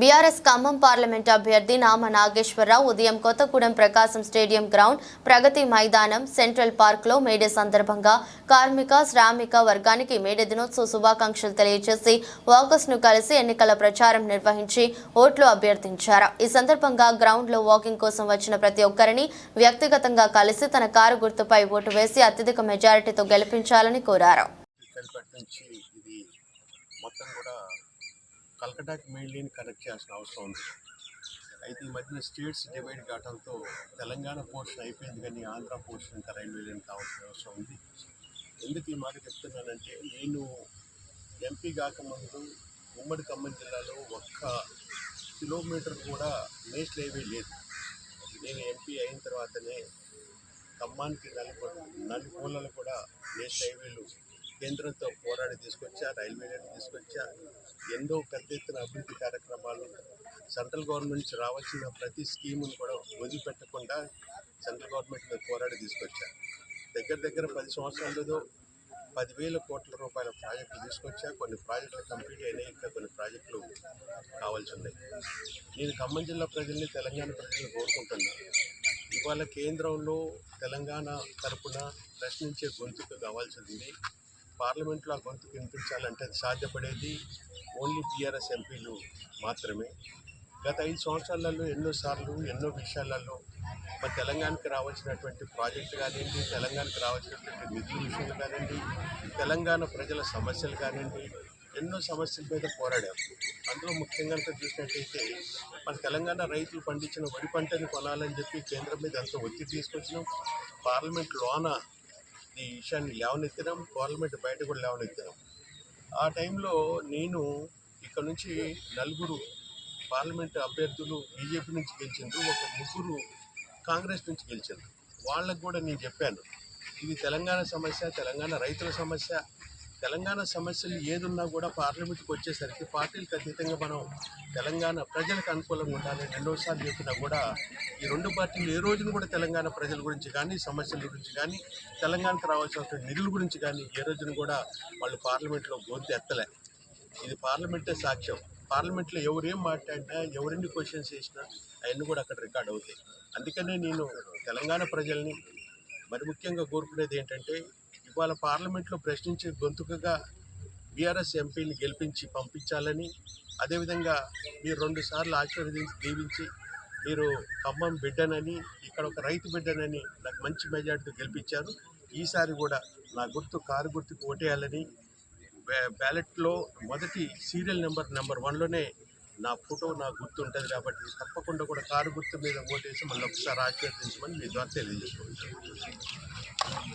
BRS Khammam parliament అభ్యర్థి నామ నాగేశ్వరరావు ఉదయం Kothagudem Prakasam stadium ground Pragati మైదానం సెంట్రల్ పార్క్లో మేడే సందర్భంగా కార్మిక శ్రామిక వర్గానికి మేడే దినోత్సవ శుభాకాంక్షలు తెలియజేసి వాకర్స్ను కలిసి ఎన్నికల ప్రచారం నిర్వహించి ఓట్లు అభ్యర్థించారు. ఈ సందర్భంగా గ్రౌండ్లో వాకింగ్ కోసం వచ్చిన ప్రతి ఒక్కరిని వ్యక్తిగతంగా కలిసి తన కారు గుర్తుపై ఓటు వేసి అత్యధిక మెజారిటీతో గెలిపించాలని కోరారు. మొత్తం కూడా కల్కటాకి మెయిన్లీని కనెక్ట్ చేయాల్సిన అవసరం ఉంది. అయితే ఈ మధ్యన స్టేట్స్ డివైడ్ కావడంతో తెలంగాణ పోర్షన్ అయిపోయింది కానీ ఆంధ్ర పోర్షన్ ఇంకా రైల్వే లైన్ కావాల్సిన అవసరం ఉంది. ఎందుకు ఈ మాట చెప్తున్నానంటే నేను ఎంపీ కాకముందు ఉమ్మడి ఖమ్మం జిల్లాలో ఒక్క కిలోమీటర్ కూడా నేషనల్ హైవే లేదు. నేను ఎంపీ అయిన తర్వాతనే ఖమ్మానికి నలుగు నలుమూలలు కూడా నేషనల్ హైవేలు కేంద్రంతో పోరాడి తీసుకొచ్చా రైల్వే లైన్ తీసుకొచ్చా ఎన్నో పెద్ద ఎత్తున అభివృద్ధి కార్యక్రమాలు సెంట్రల్ గవర్నమెంట్ నుంచి రావాల్సిన ప్రతి స్కీమును కూడా వదిలిపెట్టకుండా సెంట్రల్ గవర్నమెంట్ మీద పోరాడి తీసుకొచ్చా. దగ్గర దగ్గర పది సంవత్సరాలలో పదివేల కోట్ల రూపాయల ప్రాజెక్టులు తీసుకొచ్చా. కొన్ని ప్రాజెక్టులు కంప్లీట్ అయినాయి ఇంకా కొన్ని ప్రాజెక్టులు కావాల్సి ఉన్నాయి. నేను ఖమ్మం జిల్లా ప్రజల్ని తెలంగాణ ప్రజల్ని కోరుకుంటున్నాను ఇవాళ కేంద్రంలో తెలంగాణ తరపున ప్రశ్నించే గొంతుకు కావాల్సింది పార్లమెంట్లో ఆ గొంతు వినిపించాలంటే అది సాధ్యపడేది ఓన్లీ బీఆర్ఎస్ ఎంపీలు మాత్రమే. గత ఐదు సంవత్సరాలలో ఎన్నోసార్లు ఎన్నో విషయాలలో మన తెలంగాణకి రావాల్సినటువంటి ప్రాజెక్టు కానివ్వండి తెలంగాణకి రావాల్సినటువంటి నిధుల విషయాలు కానివ్వండి తెలంగాణ ప్రజల సమస్యలు కానివ్వండి ఎన్నో సమస్యల మీద పోరాడాం. అందులో ముఖ్యంగా చూసినట్టయితే మన తెలంగాణ రైతులు పండించిన వరి పంటని కొనాలని చెప్పి కేంద్రం మీద ఎంతో ఒత్తిడి తీసుకొచ్చినాం. పార్లమెంట్ లోన ఈ విషయాన్ని లేవనెత్తినాం పార్లమెంట్ బయట కూడా లేవనెత్తినాం. ఆ టైంలో నేను ఇక్కడ నుంచి నలుగురు పార్లమెంట్ అభ్యర్థులు బీజేపీ నుంచి గెలిచిండ్రు ఒక ముగ్గురు కాంగ్రెస్ నుంచి గెలిచిండ్రు. వాళ్ళకు కూడా నేను చెప్పాను ఇది తెలంగాణ సమస్య తెలంగాణ రైతుల సమస్య తెలంగాణ సమస్యలు ఏదున్నా కూడా పార్లమెంట్కి వచ్చేసరికి పార్టీలకు అతీతంగా మనం తెలంగాణ ప్రజలకు అనుకూలంగా ఉండాలని రెండోసార్లు చెప్పినా కూడా ఈ రెండు పార్టీలు ఏ రోజున కూడా తెలంగాణ ప్రజల గురించి కానీ సమస్యల గురించి కానీ తెలంగాణకు రావాల్సిన నిధుల గురించి కానీ ఏ రోజున కూడా వాళ్ళు పార్లమెంట్లో గొంతు ఎత్తలే. ఇది పార్లమెంటే సాక్ష్యం. పార్లమెంట్లో ఎవరేం మాట్లాడినా ఎవరెన్ని క్వశ్చన్స్ చేసినా అవన్నీ కూడా అక్కడ రికార్డ్ అవుతాయి. అందుకనే నేను తెలంగాణ ప్రజల్ని మరి ముఖ్యంగా కోరుకునేది ఏంటంటే ఇవాళ పార్లమెంట్లో ప్రశ్నించే గొంతుకగా బీఆర్ఎస్ ఎంపీని గెలిపించి పంపించాలని అదేవిధంగా మీరు రెండు సార్లు ఆశీర్వదించి దీవించి మీరు ఖమ్మం బిడ్డనని ఇక్కడ ఒక రైతు బిడ్డనని నాకు మంచి మెజార్టీతో గెలిపించారు. ఈసారి కూడా నా గుర్తు కారు గుర్తుకు ఓటేయాలని బ్యాలెట్లో మొదటి సీరియల్ నెంబర్ నెంబర్ వన్లోనే నా ఫోటో నా గుర్తు ఉంటుంది కాబట్టి తప్పకుండా కూడా కారు గుర్తు మీద ఓటేసి మళ్ళీ ఒకసారి ఆశీర్వదించమని మీ ద్వారా తెలియజేసుకుంటాను